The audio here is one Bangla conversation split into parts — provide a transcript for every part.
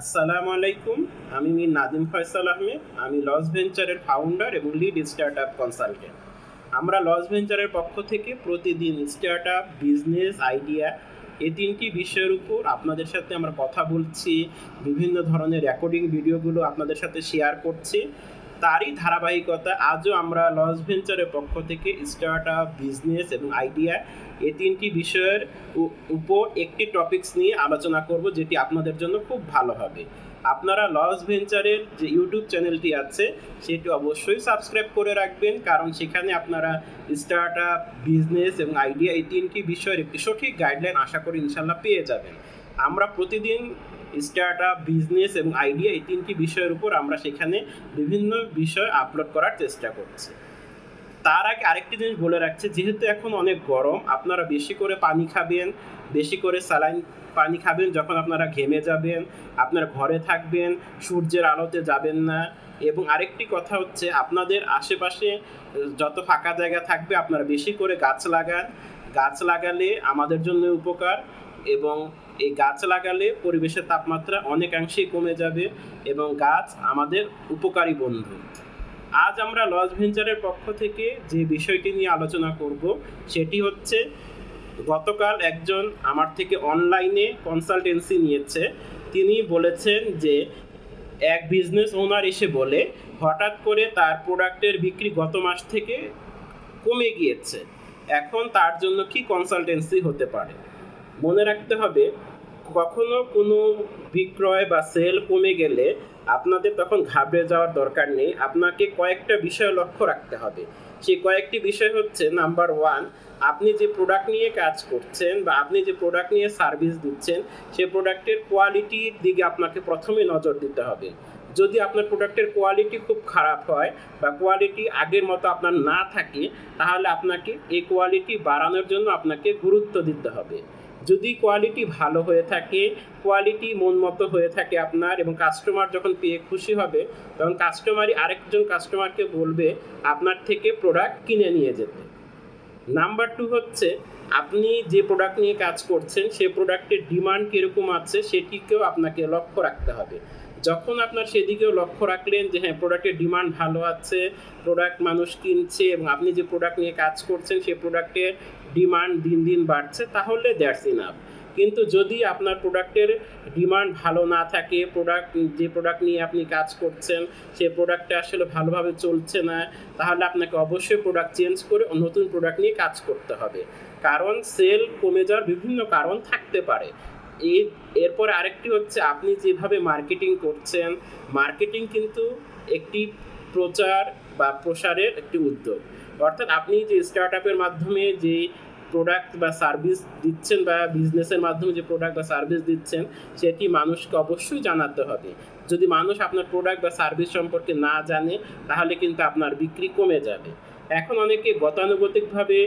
আসসালামু আলাইকুম, আমি মির নাদিম ফয়সাল আহমেদ, আমি লস ভেঞ্চারের ফাউন্ডার এবং লিড স্টার্ট আপ কনসালটেন্ট আমরা লস ভেঞ্চারের পক্ষ থেকে প্রতিদিন স্টার্ট আপ বিজনেস আইডিয়া এই তিনটি বিষয়ের উপর আপনাদের সাথে আমরা কথা বলছি, বিভিন্ন ধরনের রেকর্ডিং ভিডিওগুলো আপনাদের সাথে শেয়ার করছি। তারই ধারাবাহিকতা আজও আমরা লস ভেঞ্চারের পক্ষ থেকে স্টার্ট আপ বিজনেস এবং আইডিয়া এই তিনটি বিষয়ের উপর একটি টপিকস নিয়ে আলোচনা করব যেটি আপনাদের জন্য খুব ভালো হবে। আপনারা লস ভেঞ্চারের যে ইউটিউব চ্যানেলটি আছে, সেটি অবশ্যই সাবস্ক্রাইব করে রাখবেন, কারণ সেখানে আপনারা স্টার্ট আপ বিজনেস এবং আইডিয়া এই তিনটি বিষয়ের একটি সঠিক গাইডলাইন আশা করি ইনশাল্লাহ পেয়ে যাবেন। আমরা প্রতিদিন স্টার্ট আপ বিজনেস এবং আইডিয়া এই তিনটি বিষয়ের উপর আমরা সেখানে বিভিন্ন বিষয় আপলোড করার চেষ্টা করছি। তার আগে আরেকটি জিনিস বলে রাখছি, যেহেতু এখন অনেক গরম, আপনারা বেশি করে পানি খাবেন, বেশি করে স্যালাইন পানি খাবেন যখন আপনারা ঘেমে যাবেন, আপনার ঘরে থাকবেন, সূর্যের আলোতে যাবেন না এবং আরেকটি কথা হচ্ছে, আপনাদের আশেপাশে যত ফাঁকা জায়গা থাকবে, আপনারা বেশি করে গাছ লাগান। গাছ লাগালে আমাদের জন্য উপকার এবং এই গাছ লাগালে পরিবেশের তাপমাত্রা অনেকাংশেই কমে যাবে এবং গাছ আমাদের উপকারী বন্ধু। আজ আমরা লস ভেঞ্চারের পক্ষ থেকে যে বিষয়টি নিয়ে আলোচনা করব, সেটি হচ্ছে গতকাল একজন আমার থেকে অনলাইনে কনসালটেন্সি নিয়েছে। তিনি বলেছেন যে এক বিজনেস ওনার এসে বলে, হঠাৎ করে তার প্রোডাক্টের বিক্রি গত মাস থেকে কমে গিয়েছে। এখন তার জন্য কি কনসালটেন্সি হতে পারে? মনে রাখতে হবে, কখনো কোনো বিক্রয় বা সেল কমে গেলে আপনাদের তখন ঘাবড়ে যাওয়ার দরকার নেই। আপনাকে কয়েকটা বিষয় লক্ষ্য রাখতে হবে। সেই কয়েকটি বিষয় হচ্ছে নাম্বার ওয়ান আপনি যে প্রোডাক্ট নিয়ে কাজ করছেন বা আপনি যে প্রোডাক্ট নিয়ে সার্ভিস দিচ্ছেন সেই প্রোডাক্টের কোয়ালিটির দিকে আপনাকে প্রথমে নজর দিতে হবে। যদি আপনার প্রোডাক্টের কোয়ালিটি খুব খারাপ হয় বা কোয়ালিটি আগের মতো আপনার না থাকে, তাহলে আপনাকে এই কোয়ালিটি বাড়ানোর জন্য আপনাকে গুরুত্ব দিতে হবে। যদি কোয়ালিটি ভালো হয়ে থাকে কোয়ালিটি মন মতো হয়ে থাকে আপনার এবং কাস্টমার যখন পেয়ে খুশি হবে, তখন কাস্টমারই আরেকজন কাস্টমারকে বলবে, আপনার থেকে প্রোডাক্ট কিনে নিয়ে যেতে। নাম্বার টু হচ্ছে, আপনি যে প্রোডাক্ট নিয়ে কাজ করছেন, সেই প্রোডাক্টের ডিমান্ড কীরকম আছে, সেটিকেও আপনাকে লক্ষ্য রাখতে হবে। যখন আপনার সেদিকেও লক্ষ্য রাখলেন যে হ্যাঁ প্রোডাক্টের ডিমান্ড ভালো আছে প্রোডাক্ট মানুষ কিনছে এবং আপনি যে প্রোডাক্ট নিয়ে কাজ করছেন, সেই প্রোডাক্টের ডিমান্ড দিন দিন বাড়ছে, তাহলে দ্যাটস ইনাফ কিন্তু যদি আপনার প্রোডাক্টের ডিমান্ড ভালো না থাকে প্রোডাক্ট যে প্রোডাক্ট নিয়ে আপনি কাজ করছেন, সেই প্রোডাক্টটা আসলে ভালোভাবে চলছে না, তাহলে আপনাকে অবশ্যই প্রোডাক্ট চেঞ্জ করে নতুন প্রোডাক্ট নিয়ে কাজ করতে হবে। কারণ সেল কমে যাওয়ার বিভিন্ন কারণ থাকতে পারে। এই এরপর আরেকটি হচ্ছে আপনি যেভাবে মার্কেটিং করছেন মার্কেটিং কিন্তু একটি প্রচার বা প্রসারের একটি উদ্যোগ। অর্থাৎ আপনি যে স্টার্ট আপের মাধ্যমে যে প্রোডাক্ট বা সার্ভিস দিচ্ছেন বা বিজনেসের মাধ্যমে যে প্রোডাক্ট বা সার্ভিস দিচ্ছেন, সেটি মানুষকে অবশ্যই জানাতে হবে। যদি মানুষ আপনার প্রোডাক্ট বা সার্ভিস সম্পর্কে না জানে, তাহলে কিন্তু আপনার বিক্রি কমে যাবে। এখন অনেকে গতানুগতিকভাবে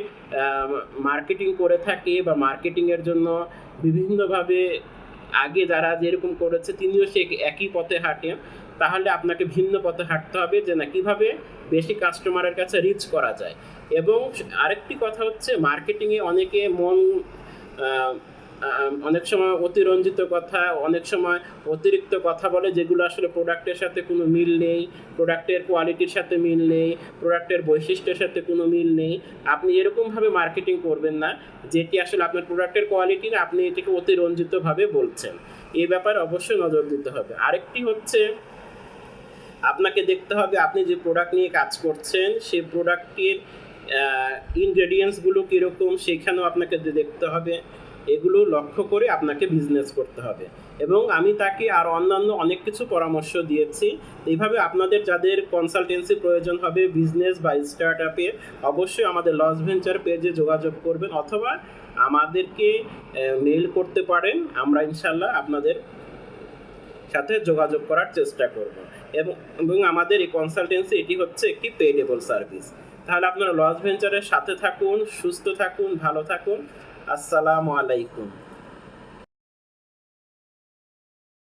মার্কেটিং করে থাকে বা মার্কেটিংয়ের জন্য বিভিন্নভাবে আগে যারা যেরকম করেছে, তিনিও সে একই পথে হাঁটেন। তাহলে আপনাকে ভিন্ন পথে হাঁটতে হবে যে না, কীভাবে বেশি কাস্টমারের কাছে রিচ করা যায়। এবং আরেকটি কথা হচ্ছে মার্কেটিংয়ে অনেকে মন অনেক সময় অতিরঞ্জিত কথা, অনেক সময় অতিরিক্ত কথা বলে, যেগুলো আসলে প্রোডাক্টের সাথে কোনো মিল নেই প্রোডাক্টের কোয়ালিটির সাথে মিল নেই প্রোডাক্টের বৈশিষ্ট্যের সাথে কোনো মিল নেই। আপনি এরকমভাবে মার্কেটিং করবেন না, যেটি আসলে আপনার প্রোডাক্টের কোয়ালিটি আপনি এটিকে অতিরঞ্জিতভাবে বলছেন। এই ব্যাপারে অবশ্যই নজর দিতে হবে। আরেকটি হচ্ছে আপনাকে দেখতে হবে আপনি যে প্রোডাক্ট নিয়ে কাজ করছেন, সেই প্রোডাক্টের ইনগ্রেডিয়েন্টসগুলো কীরকম সেখানেও আপনাকে দেখতে হবে। এগুলো লক্ষ্য করে আপনাকে বিজনেস করতে হবে। এবং আমি তাকে আর অন্যান্য অনেক কিছু পরামর্শ দিয়েছি। এইভাবে আপনাদের যাদের কনসালটেন্সি প্রয়োজন হবে বিজনেস বা স্টার্ট আপে অবশ্যই আমাদের লস ভেঞ্চার পেজে যোগাযোগ করবেন অথবা আমাদেরকে মেল করতে পারেন। আমরা ইনশাল্লাহ আপনাদের সাথে যোগাযোগ করার চেষ্টা করব। এবং আমাদের এই কনসালটেন্সি এটি হচ্ছে একটি পেডেবল সার্ভিস তাহলে আপনারা লস ভেঞ্চারের সাথে থাকুন, সুস্থ থাকুন, ভালো থাকুন। আসসালামু আলাইকুম।